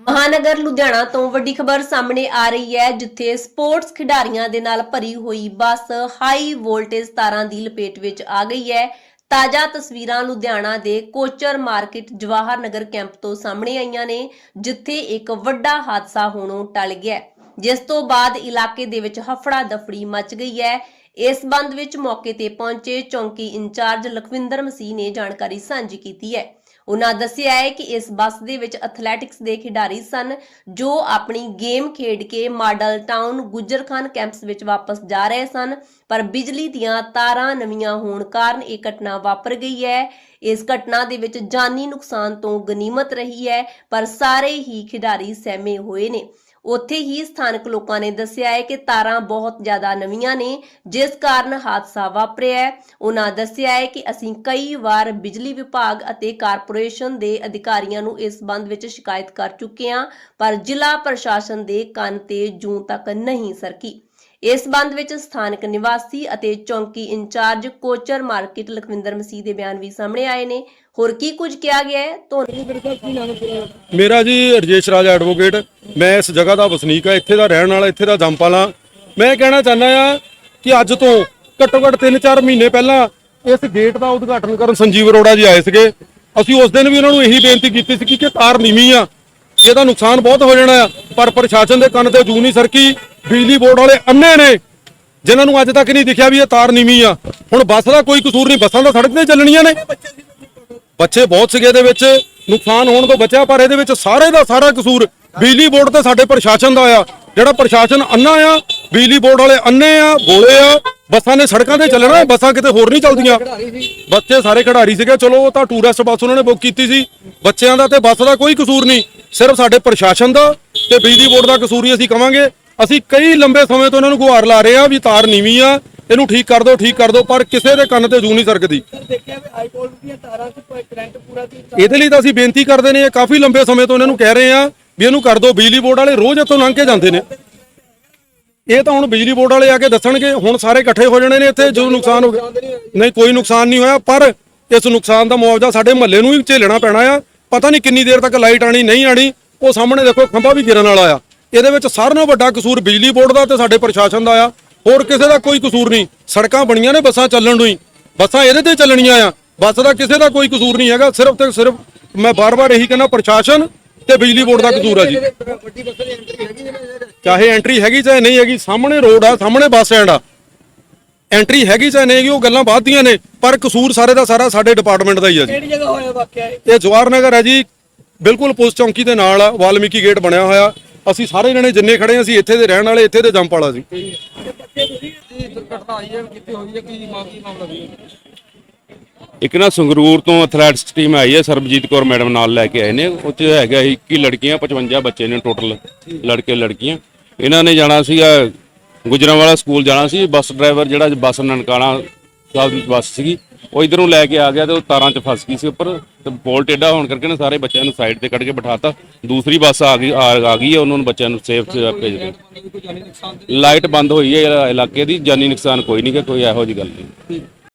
ਮਹਾਨਗਰ ਲੁਧਿਆਣਾ ਤੋਂ ਵੱਡੀ ਖਬਰ ਸਾਹਮਣੇ ਆ ਰਹੀ ਹੈ, ਜਿੱਥੇ ਸਪੋਰਟਸ ਖਿਡਾਰੀਆਂ ਦੇ ਨਾਲ ਭਰੀ ਹੋਈ ਬੱਸ ਹਾਈ ਵੋਲਟੇਜ ਤਾਰਾਂ ਦੀ ਲਪੇਟ ਵਿੱਚ ਆ ਗਈ ਹੈ। ਤਾਜ਼ਾ ਤਸਵੀਰਾਂ ਲੁਧਿਆਣਾ ਦੇ ਕੋਚਰ ਮਾਰਕੀਟ ਜਵਾਹਰ ਨਗਰ ਕੈਂਪ ਤੋਂ ਸਾਹਮਣੇ ਆਈਆਂ ਨੇ, ਜਿੱਥੇ ਇੱਕ ਵੱਡਾ ਹਾਦਸਾ ਹੋਣੋਂ ਟਲ ਗਿਆ ਜਿਸ ਤੋਂ ਬਾਅਦ ਇਲਾਕੇ ਦੇ ਵਿੱਚ ਹਫੜਾ ਦਫੜੀ ਮਚ ਗਈ ਹੈ। ਇਸ ਬੰਦ ਵਿੱਚ ਮੌਕੇ ਤੇ ਪਹੁੰਚੇ ਚੌਂਕੀ ਇੰਚਾਰਜ ਲਖਵਿੰਦਰ ਮਸੀਹ ਨੇ ਜਾਣਕਾਰੀ ਸਾਂਝੀ ਕੀਤੀ ਹੈ। ਉਹਨਾਂ ਦੱਸਿਆ ਹੈ ਕਿ ਇਸ ਬੱਸ ਦੇ ਵਿੱਚ ਐਥਲੈਟਿਕਸ ਦੇ ਖਿਡਾਰੀ ਸਨ ਜੋ ਆਪਣੀ ਗੇਮ ਖੇਡ ਕੇ ਮਾਡਲ ਟਾਊਨ ਗੁਜਰਖਾਨ ਕੈਂਪਸ ਵਿੱਚ ਵਾਪਸ ਜਾ ਰਹੇ ਸਨ, ਪਰ ਬਿਜਲੀ ਦੀਆਂ ਤਾਰਾਂ ਨਵੀਆਂ ਹੋਣ ਕਾਰਨ ਇਹ ਘਟਨਾ ਵਾਪਰ ਗਈ ਹੈ। ਇਸ ਘਟਨਾ ਦੇ ਵਿੱਚ ਜਾਨੀ ਨੁਕਸਾਨ ਤੋਂ ਗਨੀਮਤ ਰਹੀ ਹੈ, ਪਰ ਸਾਰੇ ਹੀ ਖਿਡਾਰੀ ਸਹਿਮੇ ਹੋਏ ਨੇ। ਉੱਥੇ ਹੀ ਸਥਾਨਕ ਲੋਕਾਂ ਨੇ ਦੱਸਿਆ ਹੈ ਕਿ ਤਾਰਾਂ ਬਹੁਤ ਜ਼ਿਆਦਾ ਨਵੀਆਂ ਨੇ, ਜਿਸ ਕਾਰਨ ਹਾਦਸਾ ਵਾਪਰਿਆ ਹੈ। ਉਹਨਾਂ ਦੱਸਿਆ ਹੈ ਕਿ ਅਸੀਂ ਕਈ ਵਾਰ ਬਿਜਲੀ ਵਿਭਾਗ ਅਤੇ ਕਾਰਪੋਰੇਸ਼ਨ ਦੇ ਅਧਿਕਾਰੀਆਂ ਨੂੰ ਇਸ ਸੰਬੰਧ ਵਿੱਚ ਸ਼ਿਕਾਇਤ ਕਰ ਚੁੱਕੇ ਹਾਂ, ਪਰ ਜ਼ਿਲ੍ਹਾ ਪ੍ਰਸ਼ਾਸਨ ਦੇ ਕੰਨ ਤੇ ਜੂੰ ਤੱਕ ਨਹੀਂ ਸਰਕੀ। ਇਸ ਸੰਬੰਧ ਵਿੱਚ ਸਥਾਨਕ ਨਿਵਾਸੀ ਅਤੇ ਚੌਂਕੀ in charge Kochar market Lakhwinder Masih ਦੇ ਬਿਆਨ ਵੀ ਸਾਹਮਣੇ ਆਏ ਨੇ। ਹੋਰ ਕੀ ਕੁਝ ਕਿਹਾ ਗਿਆ ਹੈ? ਤੁਹਾਨੂੰ ਮੇਰਾ ਜੀ ਰਜੇਸ਼ ਰਾਜ ਐਡਵੋਕੇਟ। ਮੈਂ ਇਸ ਜਗ੍ਹਾ ਦਾ ਵਸਨੀਕ ਆ ਇੱਥੇ ਦਾ ਰਹਿਣ ਵਾਲਾ ਇੱਥੇ ਦਾ ਜੰਪਾਲਾ ਮੈਂ ਕਹਿਣਾ ਚਾਹੁੰਦਾ ਆ ਕਿ ਅੱਜ ਤੋਂ ਘੱਟੋ ਘੱਟ 3-4 ਮਹੀਨੇ ਪਹਿਲਾਂ ਇਸ ਗੇਟ ਦਾ ਉਦਘਾਟਨ ਕਰਨ ਸੰਜੀਵ ਅਰੋੜਾ ਜੀ ਆਏ ਸੀਗੇ। ਅਸੀਂ ਉਸ ਦਿਨ ਵੀ ਉਹਨਾਂ ਨੂੰ ਇਹੀ ਬੇਨਤੀ ਕੀਤੀ ਸੀ ਕਿ ਤਾਰ ਨੀਵੀਂ ਆ ਇਹਦਾ ਨੁਕਸਾਨ ਬਹੁਤ ਹੋ ਜਾਣਾ ਆ ਪਰ ਪ੍ਰਸ਼ਾਸਨ ਦੇ ਕੰਨ ਤੇ ਜੂ ਨਹੀਂ ਸਰਕੀ। ਬਿਜਲੀ ਬੋਰਡ ਵਾਲੇ ਅੰਨੇ ਨੇ, ਜਿਨ੍ਹਾਂ ਨੂੰ ਅੱਜ ਤੱਕ ਨਹੀਂ ਦਿਖਿਆ ਵੀ ਇਹ ਤਾਰ ਨੀਵੀਂ ਆ। ਹੁਣ ਬੱਸ ਦਾ ਕੋਈ ਕਸੂਰ ਨਹੀਂ, ਬੱਸਾਂ ਤਾਂ ਸੜਕ ਤੇ ਚੱਲਣੀਆਂ ਨੇ। ਬੱਚੇ ਬਹੁਤ ਸੀਗੇ ਇਹਦੇ ਵਿੱਚ, ਨੁਕਸਾਨ ਹੋਣ ਤੋਂ ਬਚਿਆ, ਪਰ ਇਹਦੇ ਵਿੱਚ ਸਾਰੇ ਦਾ ਸਾਰਾ ਕਸੂਰ ਬਿਜਲੀ ਬੋਰਡ ਤੇ ਸਾਡੇ ਪ੍ਰਸ਼ਾਸਨ ਦਾ ਆ। ਜਿਹੜਾ ਪ੍ਰਸ਼ਾਸਨ ਅੰਨਾ ਆ, ਬਿਜਲੀ ਬੋਰਡ ਵਾਲੇ ਅੰਨੇ ਆ, ਬੋਲੇ ਆ, ਬੱਸਾਂ ਨੇ ਸੜਕਾਂ ਤੇ ਚੱਲਣਾ ਬੱਸਾਂ ਕਿਤੇ ਹੋਰ ਨਹੀਂ ਚੱਲਦੀਆਂ। ਬੱਚੇ ਸਾਰੇ ਖਿਡਾਰੀ ਸੀਗੇ, ਚਲੋ ਉਹ ਤਾਂ ਟੂਰਿਸਟ ਬੱਸ ਉਹਨਾਂ ਨੇ ਬੁੱਕ ਕੀਤੀ ਸੀ। ਬੱਚਿਆਂ ਦਾ ਤੇ ਬੱਸ ਦਾ ਕੋਈ ਕਸੂਰ ਨਹੀਂ, ਸਿਰਫ ਸਾਡੇ ਪ੍ਰਸ਼ਾਸਨ ਦਾ ਤੇ ਬਿਜਲੀ ਬੋਰਡ ਦਾ ਕਸੂਰ ਹੀ ਅਸੀਂ ਕਵਾਂਗੇ। ਅਸੀਂ ਕਈ ਲੰਬੇ ਸਮੇਂ ਤੋਂ ਇਹਨਾਂ ਨੂੰ ਗੁਹਾਰ ਲਾ ਰਹੇ ਆ ਵੀ ਤਾਰ ਨੀਵੀਂ ਆ ਇਹਨੂੰ ਠੀਕ ਕਰ ਦਿਓ ਠੀਕ ਕਰ ਦਿਓ ਪਰ ਕਿਸੇ ਦੇ ਕੰਨ ਤੇ ਜੂ ਨਹੀਂ ਸਰਕਦੀ। ਇਹਦੇ ਲਈ ਤਾਂ ਅਸੀਂ ਬੇਨਤੀ ਕਰਦੇ ਨੇ ਕਾਫੀ ਲੰਬੇ ਸਮੇਂ ਤੋਂ ਇਹਨਾਂ ਨੂੰ ਕਹਿ ਰਹੇ ਆ ਵੀ ਇਹਨੂੰ ਕਰ ਦਿਓ ਬਿਜਲੀ ਬੋਰਡ ਵਾਲੇ ਰੋਜ਼ ਇੱਥੋਂ ਲੰਘ ਕੇ ਜਾਂਦੇ ਨੇ। ਇਹ ਤਾਂ ਹੁਣ ਬਿਜਲੀ ਬੋਰਡ ਵਾਲੇ ਆ ਕੇ ਦੱਸਣਗੇ ਹੁਣ ਸਾਰੇ ਇਕੱਠੇ ਹੋ ਜਾਣੇ ਨੇ ਇੱਥੇ ਜੋ ਨੁਕਸਾਨ ਹੋ ਗਿਆ। ਨਹੀਂ ਕੋਈ ਨੁਕਸਾਨ ਨਹੀਂ ਹੋਇਆ ਪਰ ਇਸ ਨੁਕਸਾਨ ਦਾ ਮੁਆਵਜ਼ਾ ਸਾਡੇ ਮਹੱਲੇ ਨੂੰ ਹੀ ਝੇਲਣਾ ਪੈਣਾ ਆ। ਪਤਾ ਨਹੀਂ ਕਿੰਨੀ ਦੇਰ ਤੱਕ ਲਾਈਟ ਆਣੀ ਨਹੀਂ ਆਣੀ ਉਹ ਸਾਹਮਣੇ ਦੇਖੋ ਖੰਭਾ ਵੀ ਗਿਰਨ ਵਾਲਾ ਆ। ਇਹਦੇ ਵਿੱਚ ਸਾਰਿਆਂ ਨਾਲੋਂ ਵੱਡਾ ਕਸੂਰ ਬਿਜਲੀ ਬੋਰਡ ਦਾ ਤੇ ਸਾਡੇ ਪ੍ਰਸ਼ਾਸਨ ਦਾ ਆ। ਹੋਰ ਕਿਸੇ ਦਾ ਕੋਈ ਕਸੂਰ ਨਹੀਂ। ਸੜਕਾਂ ਬਣੀਆਂ ਨੇ ਬੱਸਾਂ ਚੱਲਣ ਨੂੰ ਹੀ। ਬੱਸਾਂ ਇਹਦੇ ਤੇ ਚੱਲਣੀਆਂ ਆ। ਬੱਸ ਦਾ ਕਿਸੇ ਦਾ ਕੋਈ ਕਸੂਰ ਨਹੀਂ ਹੈਗਾ। ਸਿਰਫ ਤੇ ਸਿਰਫ ਮੈਂ ਬਾਰ-ਬਾਰ ਇਹੀ ਕਹਿੰਦਾ ਪ੍ਰਸ਼ਾਸਨ ਤੇ ਬਿਜਲੀ ਬੋਰਡ ਦਾ ਕਸੂਰ ਆ ਜੀ। ਚਾਹੇ ਐਂਟਰੀ ਹੈਗੀ ਚਾਹੇ ਨਹੀਂ ਹੈਗੀ ਸਾਹਮਣੇ ਰੋਡ ਆ ਸਾਹਮਣੇ ਬੱਸ ਸਟੈਂਡ ਆ। ਐਂਟਰੀ ਹੈਗੀ ਚਾਹੇ ਨਹੀਂ ਹੈਗੀ ਉਹ ਗੱਲਾਂ ਬਾਅਦ ਦੀਆਂ ਨੇ ਪਰ ਕਸੂਰ ਸਾਰੇ ਦਾ ਸਾਰਾ ਸਾਡੇ ਡਿਪਾਰਟਮੈਂਟ ਦਾ ਹੀ ਆ ਜੀ। ਕਿਹੜੀ ਜਗ੍ਹਾ ਹੋਇਆ ਵਾਕਿਆ ਇਹ? ਜਵਾਰ ਨਗਰ ਹੈ ਜੀ। ਬਿਲਕੁਲ ਪੁਲਿਸ ਚੌਂਕੀ ਦੇ ਨਾਲ ਆ ਵਾਲਮੀਕੀ ਗੇਟ ਬਣਿਆ ਹੋਇਆ। ਅਸੀਂ ਸਾਰੇ ਜਣੇ ਜਿੰਨੇ ਖੜੇ ਹਾਂ ਅਸੀਂ ਇੱਥੇ ਦੇ ਰਹਿਣ ਵਾਲੇ ਇੱਥੇ ਦੇ ਜੰਪ ਵਾਲਾ ਸੀ ਇੱਕ ਨਾ ਸੰਗਰੂਰ ਤੋਂ ਐਥਲੈਟਿਕਸ ਟੀਮ ਆਈ ਹੈ ਸਰਬਜੀਤ ਕੌਰ ਮੈਡਮ ਨਾਲ ਲੈ ਕੇ ਆਏ ਨੇ। ਉੱਥੇ ਹੈਗਾ 21 ਲੜਕੀਆਂ 55 ਬੱਚੇ ਨੇ ਟੋਟਲ ਲੜਕੇ ਲੜਕੀਆਂ। ਇਹਨਾਂ ਨੇ ਜਾਣਾ ਸੀਗਾ ਗੁਜਰਾਂਵਾਲਾ ਸਕੂਲ ਜਾਣਾ ਸੀ। ਬੱਸ ਡਰਾਈਵਰ ਜਿਹੜਾ ਬੱਸ ਨਨਕਾਣਾ ਸਾਹਿਬ ਦੀ ਬੱਸ ਸੀਗੀ। ਉਹ ਇਧਰੋਂ ਲੈ ਕੇ ਆ ਗਿਆ ਤੇ ਉਹ ਤਾਰਾਂ 'ਚ ਫਸ ਗਈ ਸੀ ਉੱਪਰ ਤੇ ਪੋਲ ਟੇਢਾ ਹੋਣ ਕਰਕੇ ਨਾ ਸਾਰੇ ਬੱਚਿਆਂ ਨੂੰ ਸਾਈਡ ਤੇ ਕੱਢ ਕੇ ਬਿਠਾਤਾ। ਦੂਸਰੀ ਬੱਸ ਆ ਗਈ ਆ ਗਈ ਹੈ ਉਹਨਾਂ ਨੂੰ ਬੱਚਿਆਂ ਨੂੰ ਸੇਫ ਭੇਜ ਦਿੱਤਾ। ਲਾਈਟ ਬੰਦ ਹੋਈ ਹੈ ਇਲਾਕੇ ਦੀ ਜਾਨੀ ਨੁਕਸਾਨ ਕੋਈ ਨਹੀਂ ਗਾ ਕੋਈ ਇਹੋ ਜਿਹੀ ਗੱਲ ਨਹੀਂ।